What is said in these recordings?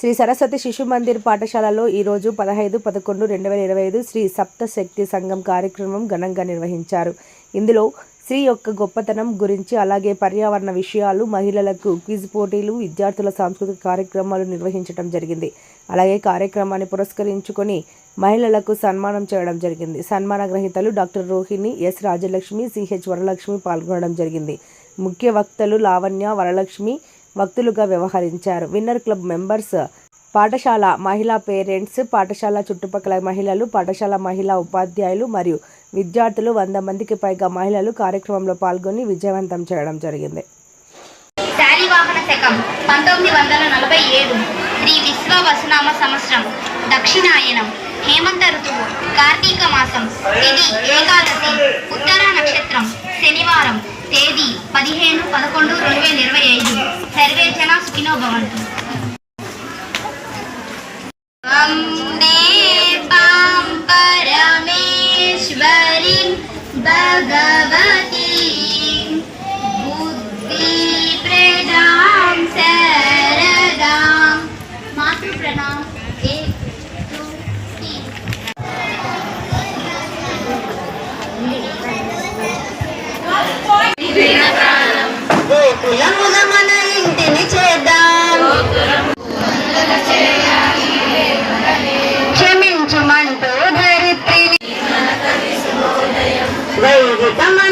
శ్రీ సరస్వతి శిశు మందిర్ పాఠశాలలో ఈరోజు పదహైదు పదకొండు రెండు వేల ఇరవై ఐదు శ్రీ సప్తశక్తి సంఘం కార్యక్రమం ఘనంగా నిర్వహించారు. ఇందులో స్త్రీ యొక్క గొప్పతనం గురించి అలాగే పర్యావరణ విషయాలు మహిళలకు క్విజ్ పోటీలు విద్యార్థుల సాంస్కృతిక కార్యక్రమాలు నిర్వహించడం జరిగింది. అలాగే కార్యక్రమాన్ని పురస్కరించుకొని మహిళలకు సన్మానం చేయడం జరిగింది. సన్మాన గ్రహీతలు doctor Rohini S Rajalakshmi CH Varalakshmi పాల్గొనడం జరిగింది. ముఖ్య వక్తలు లావణ్య వరలక్ష్మి వక్తులుగా వ్యవహరించారు. విన్నర్ క్లబ్ మెంబర్స్ పాఠశాల మహిళా పేరెంట్స్ పాఠశాల చుట్టుపక్కల మహిళలు పాఠశాల మహిళా ఉపాధ్యాయులు మరియు విద్యార్థులు వంద మందికి పైగా మహిళలు కార్యక్రమంలో పాల్గొని విజయవంతం చేయడం జరిగింది. శాలివాహన శకం పంతొమ్మిది వందల నలభై ఏడు శ్రీ విశ్వ వసునామ సంవత్సరం దక్షిణాయనం హేమంత ఋతువు కార్తీక మాసం తిథి ఏకాదశి ఉత్తర నక్షత్రం శనివారం తేదీ పదిహేను పదకొండు రెండు వేల ఇరవై ఐదు. సర్వే జన సుఖినో భవంతు. భగవతి బుద్ధి ప్రజా Come on.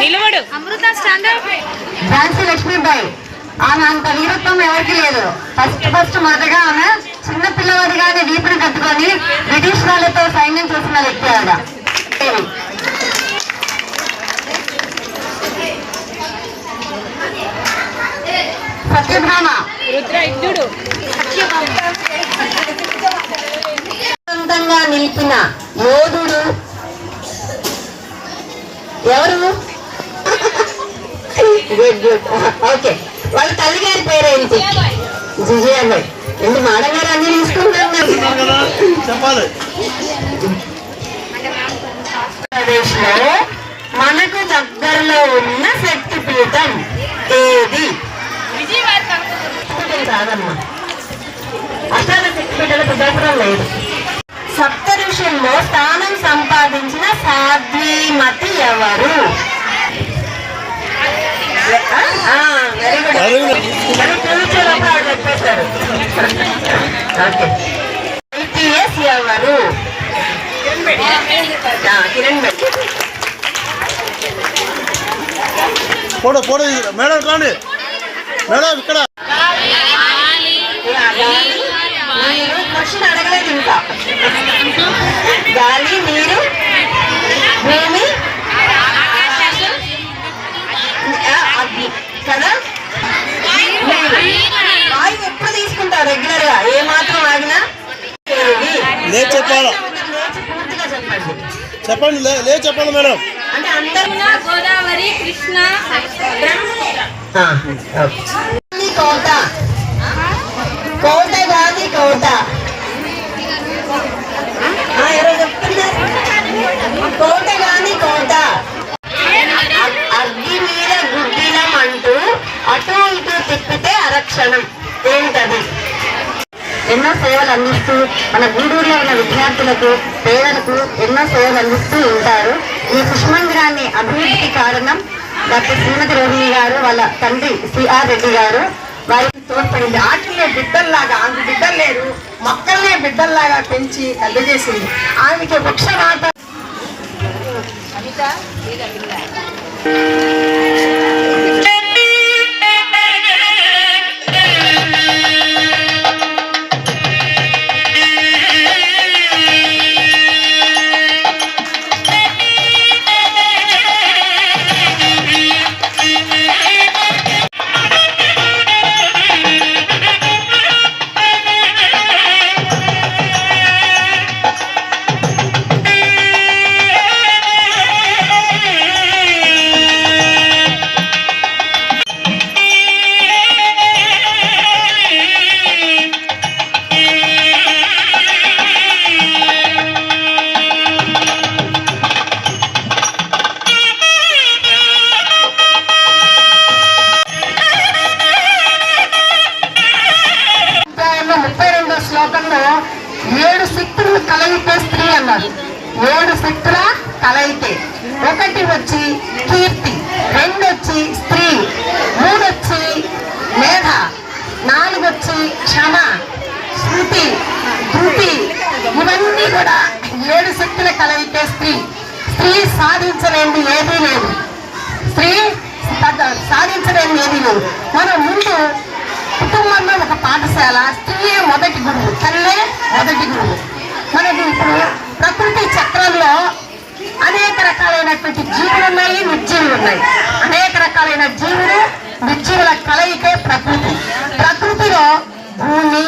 నిలబడు. అమృత ఝాన్సీ లక్ష్మీబాయి. ఆమె అంత వీరత్వం ఎవరికి లేదు. ఫస్ట్ ఫస్ట్ మొదటగా ఆమె చిన్న పిల్లవాడిగానే వీపుని కట్టుకొని బ్రిటిష్ వాళ్ళతో సైన్యం చేసిన వ్యక్తి ఆవిడ. సత్యభామ. సొంతంగా నిలిపిన యోధుడు ఎవరు? Good good. ఓకే. వాళ్ళ తల్లి గారి పేరేంటి? జిజియాబాయ్. ఎందుకు మేడం గారు అన్ని తీసుకుంటున్నారు కదా చెప్పాలి. ఆంధ్రప్రదేశ్లో మనకు దగ్గరలో ఉన్న శక్తి పీఠం ఏది శక్తిపీఠం కాదమ్మా. అసలు శక్తి పీఠాలకు పిఠాపురం లేదు. సప్త ఋషుల్లో స్థానం సంపాదించిన సాధ్వీమతి ఎవరు? ఐపీఎస్ ఎవరు? కిరణ్ బెట్టి మేడం రాండి మేడం ఇక్కడ. క్వశ్చన్ అడగలేదు ఇంకా గాలి నీరు భూమి అగ్ని కదా. వాయువు ఎప్పుడు తీసుకుంటారు రెగ్యులర్గా? ఏ మాత్రం ఆగినా చెప్పాలా? చెప్పండి చెప్పండి లే లే చెప్పాలి మేడం. అంటే అందరూ గోదావరి కృష్ణ ఆ, ఓకే. గాంధీ కోట. కోట కోట అగ్గి మీద గుడ్డిలం అంటూ అటు ఇటు తిప్పితే అరక్షణం. ఏంటది? ఎన్నో సేవలు అందిస్తూ మన గూడూరులో ఉన్న విద్యార్థులకు పేదలకు ఎన్నో సేవలు అందిస్తూ ఉంటారు. ఈ సుష్మందిరాన్ని అభివృద్ధికి కారణం డాక్టర్ శ్రీమతి రోహిణి గారు వాళ్ళ తండ్రి సిఆర్ రెడ్డి గారు. వారికి తోడ్పడింది. ఆటలే బిడ్డల్లాగా ఆమె బిడ్డలు లేరు. మొక్కల్నే బిడ్డల్లాగా పెంచి కలుగజేసింది ఆమెకి अभी तक ये रहा వచ్చి క్షమ శృతి ధృతి ఇవన్నీ కూడా ఏడు శక్తుల కలయితే స్త్రీ. స్త్రీ సాధించలేనిది ఏదీ లేదు. స్త్రీ సా- ఏదీ లేదు. మనం ముందు కుటుంబంలో ఒక పాఠశాల స్త్రీయే మొదటి గురువు తల్లే మొదటి గురువు. మనకి ఇప్పుడు ప్రకృతి చక్రంలో అనేక రకాలైనటువంటి జీవులు ఉన్నాయి నిర్జీవులు ఉన్నాయి. అనేక రకాలైన జీవులు నిర్జీవుల కలయికే ప్రకృతి. భూమి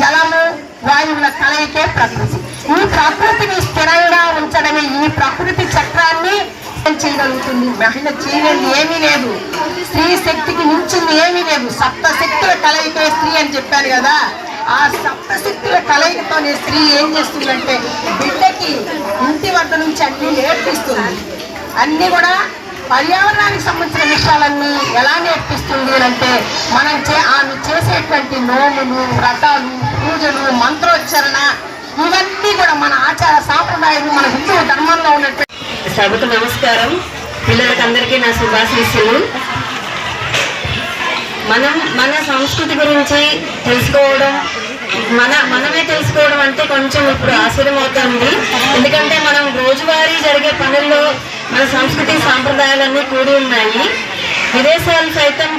జలము వాయువుల కలయికే ప్రకృతి. ఈ ప్రకృతిని స్థిరంగా ఉంచడమే ఈ ప్రకృతి చక్రాన్ని చేయగలుగుతుంది మహిళ చేయలేదు ఏమీ లేదు. స్త్రీ శక్తికి మించింది ఏమీ లేదు. సప్త శక్తుల కలయికే స్త్రీ అని చెప్పారు కదా. ఆ సప్త శక్తుల కలయికతోనే స్త్రీ ఏం చేస్తుందంటే బిడ్డకి ఇంటి వద్ద నుంచి అన్ని నేర్పిస్తుంది. అన్ని కూడా పర్యావరణానికి సంబంధించిన విషయాలన్నీ ఎలా నేర్పిస్తుంది అంటే మనం చే ఆమె చేసేటువంటి నోములు వ్రతాలు పూజలు మంత్రోచ్చరణ ఇవన్నీ కూడా మన ఆచార సాంప్రదాయాలు మన హిందూ ధర్మంలో ఉన్నటువంటి సభకు నమస్కారం. పిల్లలకందరికీ నా శుభాశీస్సులు. మనం మన సంస్కృతి గురించి తెలుసుకోవడం మన మనమే తెలుసుకోవడం అంటే కొంచెం ఇప్పుడు ఆశ్చర్యం అవుతుంది ఎందుకంటే మనం రోజువారీ జరిగే పనుల్లో మన సంస్కృతి సాంప్రదాయాలన్నీ కూడి ఉన్నాయి. విదేశాలు సైతం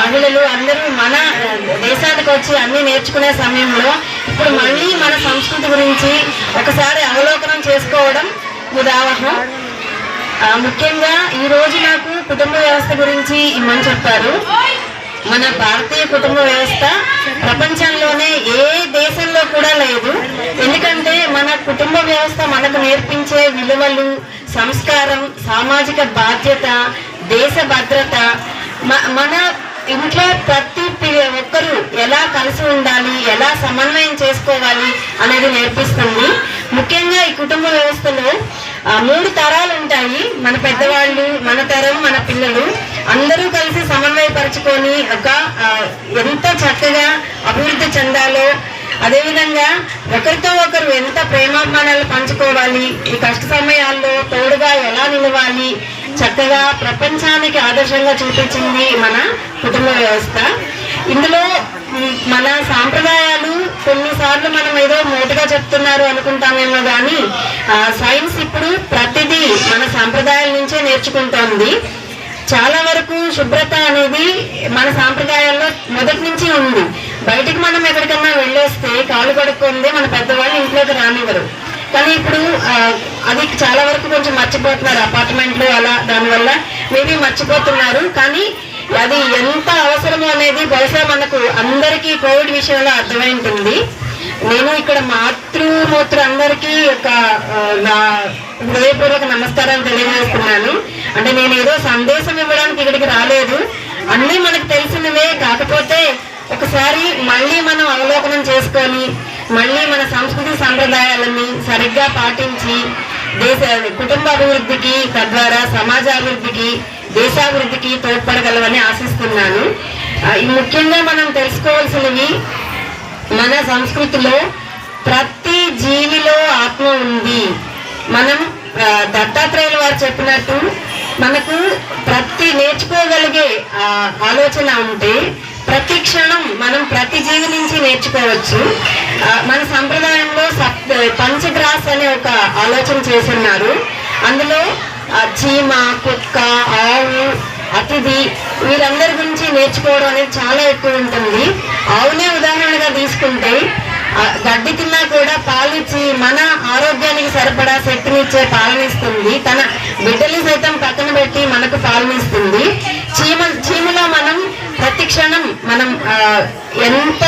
మహిళలు అందరూ మన దేశానికి వచ్చి అన్ని నేర్చుకునే సమయంలో ఇప్పుడు మళ్ళీ మన సంస్కృతి గురించి ఒకసారి అవలోకనం చేసుకోవడం ఉదాహరణ ముఖ్యంగా ఈ రోజు నాకు కుటుంబ వ్యవస్థ గురించి ఇమ్మని చెప్పారు. మన భారతీయ కుటుంబ వ్యవస్థ ప్రపంచంలోనే ఏ దేశంలో కూడా లేదు. ఎందుకంటే మన కుటుంబ వ్యవస్థ మనకు నేర్పించే విలువలు సంస్కారం సామాజిక బాధ్యత దేశ భద్రత మ- మన ఇంట్లో ప్రతి ఒక్కరూ ఎలా కలిసి ఉండాలి ఎలా సమన్వయం చేసుకోవాలి అనేది నేర్పిస్తుంది. ముఖ్యంగా ఈ కుటుంబ వ్యవస్థలో మూడు తరాలు ఉంటాయి. మన పెద్దవాళ్ళు మన తరం మన పిల్లలు. అందరూ కలిసి సమన్వయపరచుకొని ఒక ఎంత చక్కగా అభివృద్ధి చెందాలో అదేవిధంగా ఒకరితో ఒకరు ఎంత ప్రేమాభిమానాలు పంచుకోవాలి ఈ కష్ట సమయాల్లో తోడుగా ఎలా నిలవాలి చక్కగా ప్రపంచానికి ఆదర్శంగా చూపించింది మన కుటుంబ వ్యవస్థ. ఇందులో మన సాంప్రదాయాలు కొన్నిసార్లు మనం ఏదో మోటుగా చెప్తున్నారు అనుకుంటామేమో కానీ సైన్స్ ఇప్పుడు ప్రతిదీ మన సాంప్రదాయాల నుంచే నేర్చుకుంటోంది. చాలా వరకు శుభ్రత అనేది మన సాంప్రదాయాల్లో మొదటి నుంచి ఉంది. బయటికి మనం ఎక్కడికన్నా వెళ్ళేస్తే కాలు కడుక్కుంది మన పెద్దవాళ్ళు ఇంట్లోకి రానివ్వరు. కానీ ఇప్పుడు అది చాలా వరకు కొంచెం మర్చిపోతున్నారు అపార్ట్మెంట్లు అలా దానివల్ల మేబీ మర్చిపోతున్నారు. కానీ అది ఎంత అవసరమో అనేది బహుశా మనకు అందరికీ కోవిడ్ విషయంలో అర్థమై ఉంటుంది నేను ఇక్కడ మాతృమూత్ర అందరికీ ఒక నా హృదయపూర్వక నమస్కారాలు తెలియజేస్తున్నాను. అంటే నేను ఏదో సందేశం ఇవ్వడానికి ఇక్కడికి రాలేదు. అన్నీ మనకు తెలిసినవే. కాకపోతే ఒకసారి మళ్ళీ మనం అవలోకనం చేసుకొని మళ్ళీ మన సంస్కృతి సంప్రదాయాలని సరిగ్గా పాటించి దేశ కుటుంబ అభివృద్ధికి తద్వారా సమాజ అభివృద్ధికి దేశాభివృద్ధికి తోడ్పడగలవని ఆశిస్తున్నాను. ఈ ముఖ్యంగా మనం తెలుసుకోవాల్సినవి మన సంస్కృతిలో ప్రతి జీవిలో ఆత్మ ఉంది. మనం దత్తాత్రేయులు వారు చెప్పినట్టు మనకు ప్రతి నేర్చుకోగలిగే ఆలోచన ఉంటే ప్రతి క్షణం మనం ప్రతి జీవి నుంచి నేర్చుకోవచ్చు. మన సంప్రదాయంలో సప్ పంచగ్రాస్ అనే ఒక ఆలోచన చేస్తున్నారు. అందులో చీమ కుక్క అతిథి వీరందరి గురించి నేర్చుకోవడం అనేది చాలా ఎక్కువ ఉంటుంది. ఆవునే ఉదాహరణగా తీసుకుంటే గడ్డి తిన్నా కూడా పాలిచ్చి మన ఆరోగ్యానికి సరిపడా శక్తినిచ్చే పాలనిస్తుంది తన బిడ్డలు సైతం పక్కన పెట్టి మనకు పాలనిస్తుంది చీమ చీమలో మనం ప్రతి క్షణం మనం ఎంత